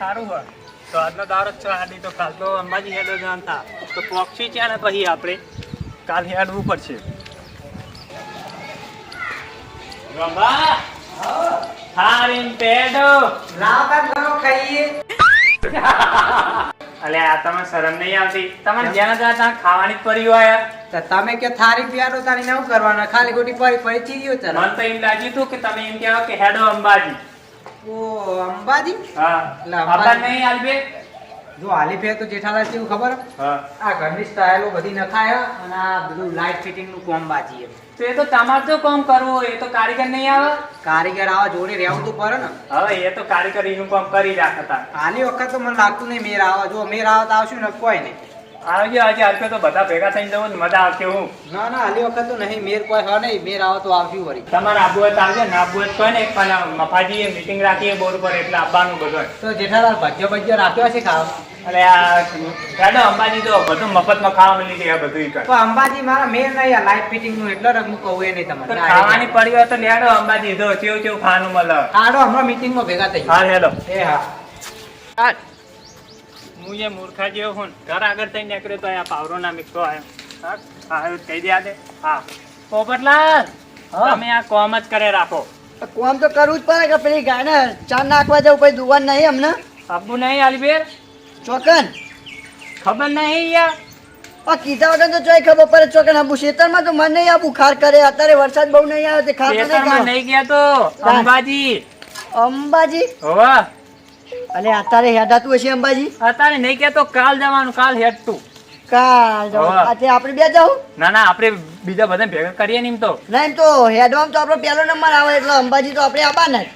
સારું હોય. તો આજનો દારો જ હાડી. તો કાલ તો અંબાજી હેડો જાણતા તો પોક્ષી છે ને પછી આપણે કાલ હેડવું પડશે. અલે આ તમે શરમ નહીં આવતી. તમને જ્યાં ત્યાં ત્યાં ખાવાની જ પડી હોય. તમે કે થારી પીવાનો તારી નવું કરવાના? ખાલી ગોટી પડી પડી ચીરીઓ મને તો એમ લાગ્યું હતું કે તમે એમ કહેવો કે હેડો અંબાજી. ઓ અંબાજી? હા. આપા નહીં આલબે જો હાલી ફેર તો જેઠાલાલ કેવું ખબર? આ ઘરની સ્ટાઇલો બધી નખાય અને આ બધું લાઇટ ફિટિંગનું કોમ બાજી તો એ તો તમારે તો કામ કરવું એ તો કારીગર નહીં આવે? કારીગર આવા જોડે રહેવું તો પડે ને. હવે એ તો કારીગર એનું કામ કરી રાખતા. હાલી વખત તો મને લાગતું નહીં મેર આવે જો મેર આવે તો આવશું ને કોઈ નહીં. આવજો આજે હાલતો તો બધા ભેગા થઈને જવું મજા આવશે હું. ના ના હાલી વખત તો નહીં મેર કોઈ હોય નહીં મેર આવે તો આવશું વળી. તમારે આબુ હોય તો આવજો ના આબુ હોય તો ને પણ મફાજી મીટિંગ રાખીએ બોર પર એટલે આવવાનું બધું તો જેઠાલાલ ભજ્યો ભજ્યો રાખ્યો છે ખાવા? અરે આ અંબાજી તો બધું મફતમાં ખાવા મળી જાય બધું તો અંબાજી મારા મેર નહીં આ લાઇટ ફિટિંગનું એટલે રંગ હું કહું એ નહીં તમારે. ખાવાની પડી હોય તો લેડો અંબાજી જો કેવું કેવું ખાવાનું મળે. આડો હમણાં મીટિંગમાં ભેગા થઈ હા હેડો. એ હા હું એ મૂર્ખા જેવો હું ઘર આગળ થઈ નીકળ્યો તો આ પાવરો ના મિક્સો આવ્યો. હા કહી દે દે. હા. પોપટલાલ તમે આ કોમ જ કરે રાખો. કોમ તો કરવું જ પડે કે પેલી ગાયને ચા નાખવા જવું પછી દુવાન નહીં અમને? આપવું નહીં આલબેર ચોકન? ખબર નહીં યાર. આ કીધા વગર તો ચોય ખબર પડે ચોકન આબુ ખેતરમાં તો મને નહીં આબુ ખાર કરે અત્યારે વરસાદ બહુ નહીં આવે તે ખાર નહીં ગયા તો અંબાજી. અંબાજી? હોવા. અને અત્યારે હેડાતું હશે અંબાજી? અત્યારે નહીં કેતો કાલ જવાનું કાલ હેડતું. કાલ જવું. આપણે બે જવું ના ના આપણે બીજા બધા ભેગા કરીએ ને એમ તો. ના એમ તો હેડવામાં તો આપણો પહેલો નંબર આવે એટલે અંબાજી તો આપણે આવવાના જ.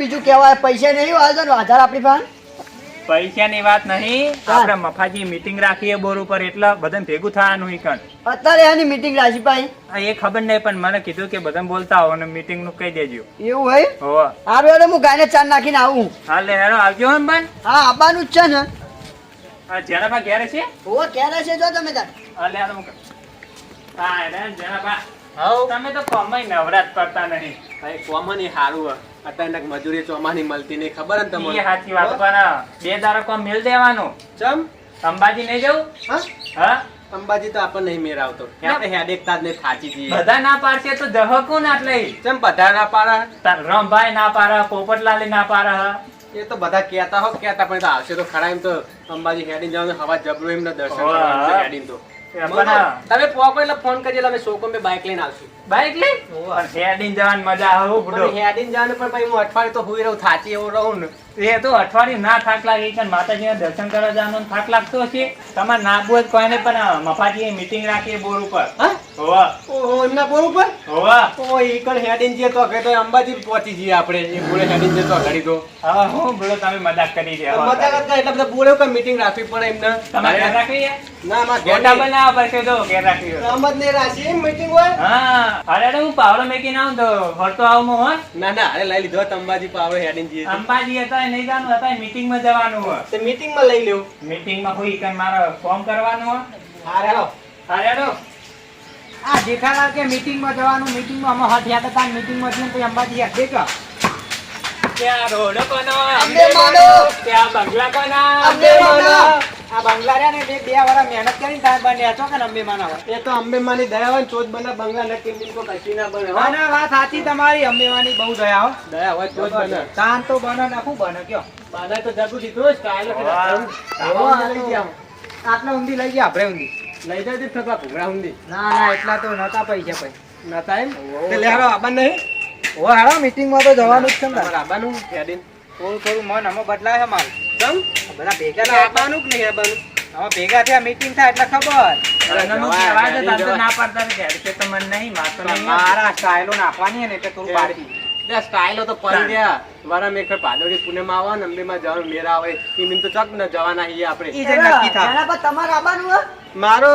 બીજું કહેવાય પૈસા નહીં આધાર આપણી પાસે. પૈસાની વાત નહીં. હા. આપણે મફાજી મીટિંગ રાખીએ બોર ઉપર એટલે બધાને ભેગું થવાનું ઈ કણ. અત્યારે એની મીટિંગ રાખી પાઈ. એ ખબર નહીં પણ મને કીધું કે બધા બોલતા હો અને મીટિંગનું કહી દેજો. એવું હોય? હારું હેડો હું ગાયને ચાર નાખીને આવું. હાલે હેડો આવજો એમ બન હા આવવાનું જ છે ને. આ જેનાબા ઘેરે છે? હોવે ક્યારે છે જો તમે તાર. હાલે હેડો હું હા હેડો જેનાબા હા તમે તો કમાઈ નવરાત કરતા નહીં. ભાઈ કોમન એ હારું હે. નક મજૂરી ચોમાની મળતી નહીં. ખબર ને એ સાચી વાત પણ બે દારો કોમ મિલ દેવાનો. ચમ? અંબાજી નહીં જવું? હા? હા? અંબાજી તો આપણને નહીં મેર આવતો આપણે હેડેક તાજ ને થાચી જઈએ. બધા ના પાડશે તો દહકો ના એટલે ચમ બધા ના પાડા? રમભાઈ ના પારા પોપટલાલે ના પારા હ. એ તો બધા કહેતા હો કહેતા પણ આવશે તો ખરા એમ તો અંબાજી હેડીને જવાનું હવા જબરું એમને દર્શન. હેડીને તો. તમે પોકો એટલે ફોન કરજો અમે શોકો મેં બાઇક લઈને આવશું. બાઈક લઈ? પણ હેડીને જવાની મજા આવે હો બુડો પણ જવાનું પણ ભાઈ હું અઠવાડિયે તો હુઈ રહું થાચી એવું રહું ને. એ તો અઠવાડિયું ના થાક લાગે કે માતાજીના દર્શન કરવા જવાનો થાક લાગતો હશે. તમારે ના બોલ કોઈને પણ મફાજી મીટિંગ રાખીએ બોર ઉપર. હોવા. ઓહો એમના બોર ઉપર? હોવા. ઓ જઈએ તો કે તો અંબાજી પહોંચી જઈએ આપણે. એ બોલે હેડીને જે તો ઘડી દો હા હું બોલો તમે મજાક કરી રહ્યા મજાક કરતા એટલે બધા બોલે કે મીટિંગ રાખવી પડે એમને. તમારે ઘેર રાખવી ના માં ઘેર નહીં. બનાવવા પડશે તો ઘેર રાખવી હોય. અહમદ ને રાશી મીટિંગ હોય? હા અરે હું પાવડો મેકીને આવું તો ફરતો આવું હું ના ના અરે લઈ લીધો અંબાજી પાવડો હેડિંગ જઈએ અંબાજી હતા નહીં જવાનું હતા મીટિંગમાં જવાનું હોય. તે મીટિંગમાં લઈ લેવું મીટિંગમાં હોય કે મારે ફોર્મ કરવાનું હોય? હા હેલો. અરે અરે આ જેઠાલાલ કે મીટિંગમાં જવાનું મીટિંગમાં અમે હઠ યાદ હતા મીટિંગમાં જઈને પછી અંબાજી યાદ. દેખો ત્યાં રોડ કોનો? અમને માનો. ત્યાં બંગલા કોના? અમને માનો. બંગલા રહ્યા ને બે બે વાળા મહેનત કરીને તાર બન્યા છો કે અંબે માના હોય? એ તો અંબે માની દયા હોય ને ચોથ બંગલા ને કિંમતી તો કશી ના બને હા. ના વાત સાચી તમારી. અંબેવાની બહુ દયા હો. દયા હોય ચોથ બને. તાન તો બને ને બને કયો? બાદા તો જગુ દીધું સ્ટાઇલ વાહ. લઈ ગયા. આટલા ઊંધી લઈ ગયા આપણે ઊંધી? લઈ જાય થતા ભૂંગળા ઊંધી. ના ના એટલા તો નતા પૈસા ભાઈ નતા એમ? તે લે હાલો આબા નહીં. ઓ હાડો મીટિંગમાં તો જવાનું જ છે ને આબાનું થોડું થોડું મન અમે બદલાય છે મારું. ચમ બધા ભેગા એટલે આવવાનું આબાનું કે નહીં આબાનું અમે ભેગા થયા મીટિંગ થાય એટલે ખબર. અને હું જવાય, કહેવાય તો હેડી તાર તો જવાય. ના પાડતા કે તો નહીં માર તો નહીં મારા સ્ટાઇલો નાખવાની ને એટલે થોડું પાડી સ્ટાઇલો તો પડી ગયા. મારા મેખર પાદોડી પુણે માં આવે અંબે માં જવાનું મેરા આવે. એ તો ચક ન જવાના આપણે. ઈ જે નક્કી થાય. પર તમારે આવવાનું હે? મારો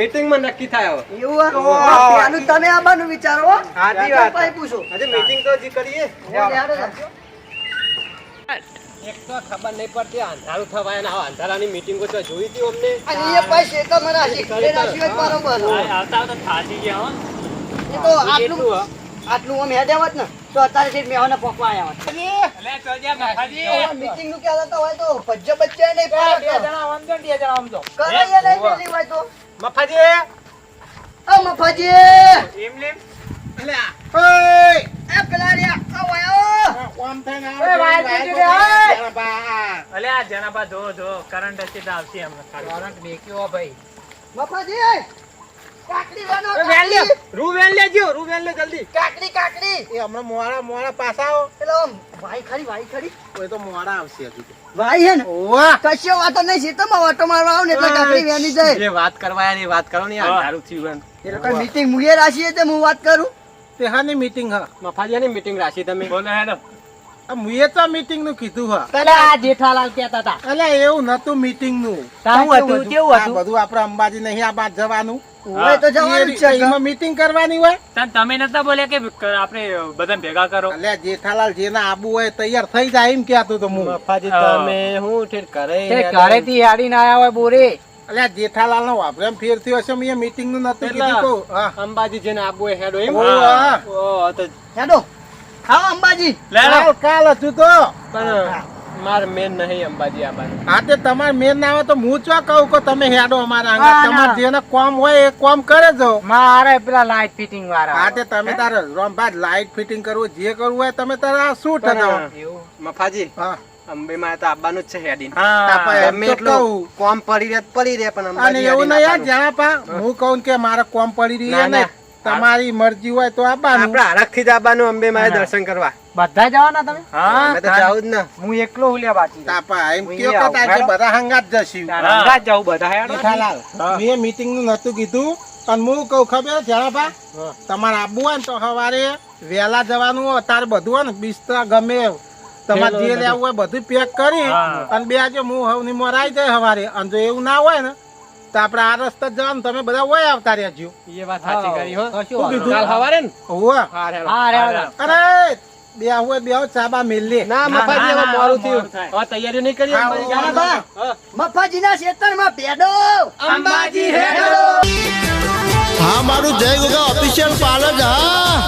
મીટિંગમાં નક્કી થાય એવું હે? તમે આવવાનું વિચારો હો. સાચી વાત. પૂછો. મીટિંગ તો હજી કરીએ. એક તો ખબર નહીં પડતી અંધારું થવાય ના અંધારાની મીટિંગો તો જોઈ હતી અમને? અને એ પછી શેતમ રાશિ, એ રાશિ હોય બરોબર. આવતા આવતા થાકી ગયા હો. એ તો આટલું આટલું આમ હેડે હોત ને તો અત્યારે થી મેહોને પોકવા આવ્યા હોત. અલે ચોજા મફાજી મીટિંગનું કહેતા તો હોય તો ભજ્જો બચ્ચે નહીં બે. જણા આમ બે જણા નહીં પેલી હોય તો. મફાજી એમ લેમ એટલે પેલા ઓય. એ રૂ વાતો કરવા વાત કરો ને મીટિંગ મુએ રાખીએ તે હું વાત કરું? તે મીટિંગ હા. મફાજી ની મીટિંગ રાખી તમે. બોલે હેડો. મુએ તો મીટિંગનું કીધું હા. પેલા આ જેઠાલાલ કહેતા હતા. એટલે એવું નતું મીટિંગનું. શું હતું કેવું હતું? બધું આપણે અંબાજી નહીં આ બાદ જવાનું. ઓય તો જવાનું છે એમાં મીટિંગ કરવાની હોય? તન તમે નતા બોલ્યા કે આપણે બધા ભેગા કરો? એટલે જેઠાલાલ જેના આબુ હોય તૈયાર થઈ જાય એમ કેતો તો હું. મફાજી. તમે હું ઠેર કરે તે ઘરેથી હેડીને આયા હોય બોરે. એટલે જેઠાલાલ નો વાપરે એમ ફેર થયો હશે મેં મીટિંગનું નતું કીધું કહું. અંબાજી જેને આબુ હેડો એમ? ઓ તો હેડો. હા અંબાજી. કાલ કાલ હતું તો. પણ માર મેન નહીં અંબાજી આબાનું. હા તે તમારે મેન ના આવે તો હું ચો કહું કે તમે હેડો અમારા ના, તમાર જેને કોમ હોય એ કોમ કરે જો મારે પેલા લાઈટ ફિટિંગ વાળા હા તે તમે તારે રોમભાઈ લાઈટ ફિટિંગ કરવું જે કરવું હોય તમે તારે શું થતો મફાજી. હા. અંબે માં તો આબાનું જ છે હેડીન હા તાપા એમ ગમે તો એટલું કોમ પડી રહે પડી રહે પણ અને એવું નહીં યાર આવવાનું. પા હું કહું કે મારે કોમ પડી રહી ને તમારી મરજી હોય તો આવવાનું આપણે હરખથી જ આવવાનું અંબે માં દર્શન કરવા. બધા જવાના તમે? હા તો જાવું જ ને. હું એકલો ઉલ્યા બાકી. તાપા એમ કયો કે આવું. બધા હંગાત જશું. હંગાત જ બધા મેં મીટિંગનું નતું કીધું પણ હું કહું ખબર જાણા પા તમારે આવવું હોય ને તો સવારે વહેલા જવાનું હોય તારે બધું હોય ને બિસ્તરા ગમે. તમારે જે લેવું હોય બધું પેક કરી અને બે આજે હું હવની મોર આવી જાય હવારે. અને જો એવું ના હોય ને તો આપણે આ રસ્તે જવાનું. તમે બધા હોય આવતા રહેજો. એ વાત સાચી કરી હો. શું કીધું? કાલ હવારે ને? હોવે. અરે બે હોય બે ચાબા મેલી ના મફાજી હવે ના, મોડું મોડું થયું. હવે તૈયારીઓ નહીં કરી હા, અંબાજી હેડો. હા મારું જય ગોગા ઓફિશિયલ પાર્લર હા.